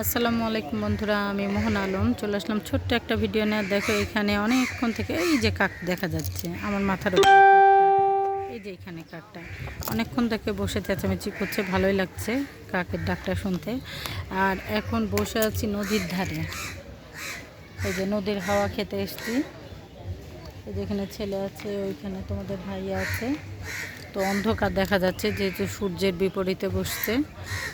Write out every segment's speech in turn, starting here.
আসসালামু আলাইকুম বন্ধুরা, আমি মোহন আলম। চলে আসলাম ছোট্ট একটা ভিডিও নিয়ে। দেখো, এখানে অনেকক্ষণ থেকে এই যে কাক দেখা যাচ্ছে, আমার মাথার উপরে এই যে এখানে কাকটা। অনেকক্ষণ থেকে বসে চেঁচামেচি করছে, ভালোই লাগছে কাকের ডাকটা শুনতে। আর এখন বসে আছি নদীর ধারে। এই যে নদীর হাওয়া খেতে এসছি। এই যেখানে ছেলে আছে, ওইখানে তোমাদের ভাইয়া আছে। তো অন্ধকার দেখা যাচ্ছে, যেহেতু সূর্যের বিপরীতে বসছে।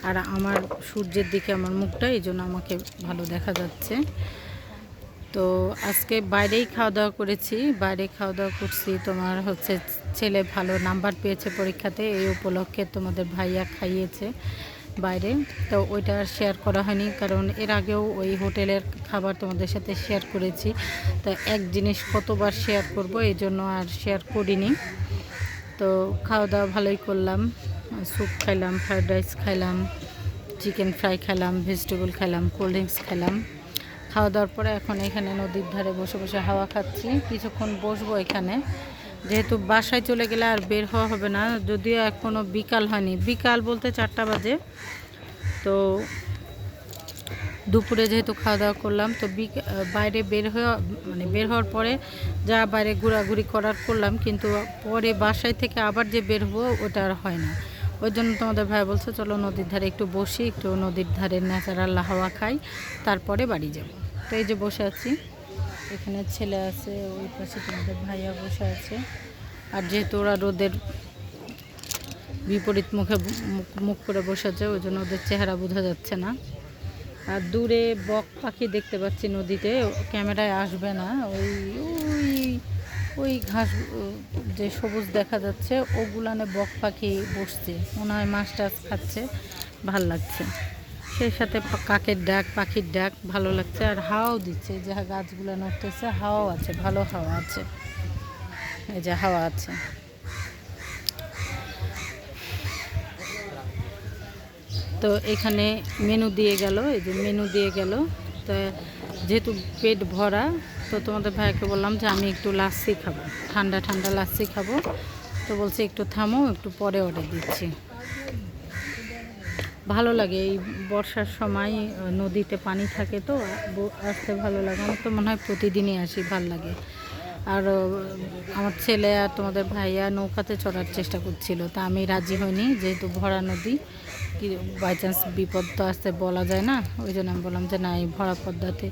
আর আমার সূর্যের দিকে আমার মুখটা, এই জন্য আমাকে ভালো দেখা যাচ্ছে। তো আজকে বাইরেই খাওয়া দাওয়া করেছি, বাইরে খাওয়া দাওয়া করছি। তোমার হচ্ছে ছেলে ভালো নাম্বার পেয়েছে পরীক্ষাতে, এই উপলক্ষে তোমাদের ভাইয়া খাইয়েছে বাইরে। তো ওইটা আর শেয়ার করা হয়নি, কারণ এর আগেও ওই হোটেলের খাবার তোমাদের সাথে শেয়ার করেছি। তো এক জিনিস কতবার শেয়ার করব, এই জন্য আর শেয়ার করিনি। তো খাওয়া দাওয়া ভালোই করলাম। স্যুপ খাইলাম ফ্রায়েড রাইস খাইলাম, চিকেন ফ্রাই খেলাম ভেজিটেবল খেলাম কোল্ড ড্রিঙ্কস খেলাম খাওয়া দাওয়ার পরে এখন এখানে নদীর ধারে বসে বসে হাওয়া খাচ্ছি। কিছুক্ষণ বসবো এখানে। যেহেতু বাসায় চলে গেলে আর বের হওয়া হবে না, যদিও এখনও বিকাল হয়নি। বিকাল বলতে চারটা বাজে। তো দুপুরে যেহেতু খাওয়া দাওয়া করলাম, তো বাইরে বের হওয়া মানে বের হওয়ার পরে যা বাইরে ঘোরাঘুরি করার করলাম, কিন্তু পরে বাসায় থেকে আবার যে বের হব, ওটা আর হয় না। ওই জন্য তোমাদের ভাই বলছে, চলো নদীর ধারে একটু বসি, একটু নদীর ধারে ন্যাচারাল হাওয়া খাই, তারপরে বাড়ি যাব। তো এই যে বসে আছি। এখানে ছেলে আছে, ওই পাশে তোমাদের ভাইয়া বসে আছে। আর যেহেতু ওরা রোদের বিপরীত মুখ- মুখ করে বসে আছে, ওই জন্য ওদের চেহারা বোঝা যাচ্ছে না। আর দূরে বক পাখি দেখতে পাচ্ছি নদীতে ক্যামেরায় আসবে না। ওই ওই ওই ঘাস যে সবুজ দেখা যাচ্ছে, ওগুলানে বক পাখি বসছে। মনে হয় মাছ টাছ খাচ্ছে, ভালো লাগছে। সেই সাথে কাকের ডাক, পাখির ডাক, ভালো লাগছে। আর হাওয়াও দিচ্ছে, যে গাছগুলো নড়তেছে, হাওয়াও আছে, ভালো হাওয়া আছে। এই যে হাওয়া আছে। তো এখানে মেনু দিয়ে গেল, এই যে মেনু দিয়ে গেল। তো যেহেতু পেট ভরা, তো তোমাদের ভাইকে বললাম যে আমি একটু লাচ্ছি খাব। ঠান্ডা ঠান্ডা লাচ্ছি খাব। তো বলছে একটু থামো, একটু পরে অর্ডার দিচ্ছি। ভালো লাগে এই বর্ষার সময় নদীতে পানি থাকে তো আসতে ভালো লাগে। আমার তো মনে হয় প্রতিদিনই আসি, ভালো লাগে। আর আমার ছেলে আর তোমাদের ভাইয়া নৌকাতে চড়ার চেষ্টা করছিল তা আমি রাজি হইনি, যেহেতু ভরা নদী, কি বাই চান্স বিপদ তো আসতে বলা যায় না, ওই জন্য আমি বললাম যে না, এই ভরা পদ্মাতে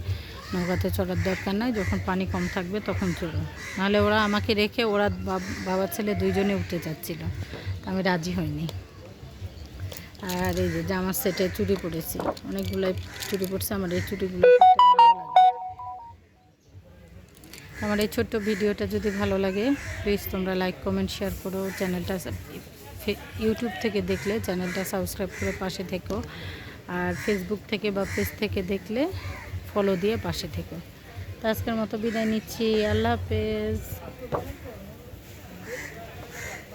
নৌকাতে চড়ার দরকার নাই, যখন পানি কম থাকবে তখন চড়ো নাহলে ওরা আমাকে রেখে ওরা বাব- ছেলে দুইজনে উঠতে চাচ্ছিল আমি রাজি হইনি আর এই যে জামার সেটে চুরি পরেছি, অনেকগুলাই চুরি পড়ছে আমার এই লাগে। আমার এই ছোট্ট ভিডিওটা যদি ভালো লাগে প্লিজ তোমরা লাইক কমেন্ট শেয়ার করো। চ্যানেলটা ইউটিউব থেকে দেখলে, চ্যানেলটা সাবস্ক্রাইব করে পাশে থেকো। আর ফেসবুক থেকে বা পেজ থেকে দেখলে ফলো দিয়ে পাশে থেকো। তো আজকের মতো বিদায় নিচ্ছি। আল্লাহ হাফেজ।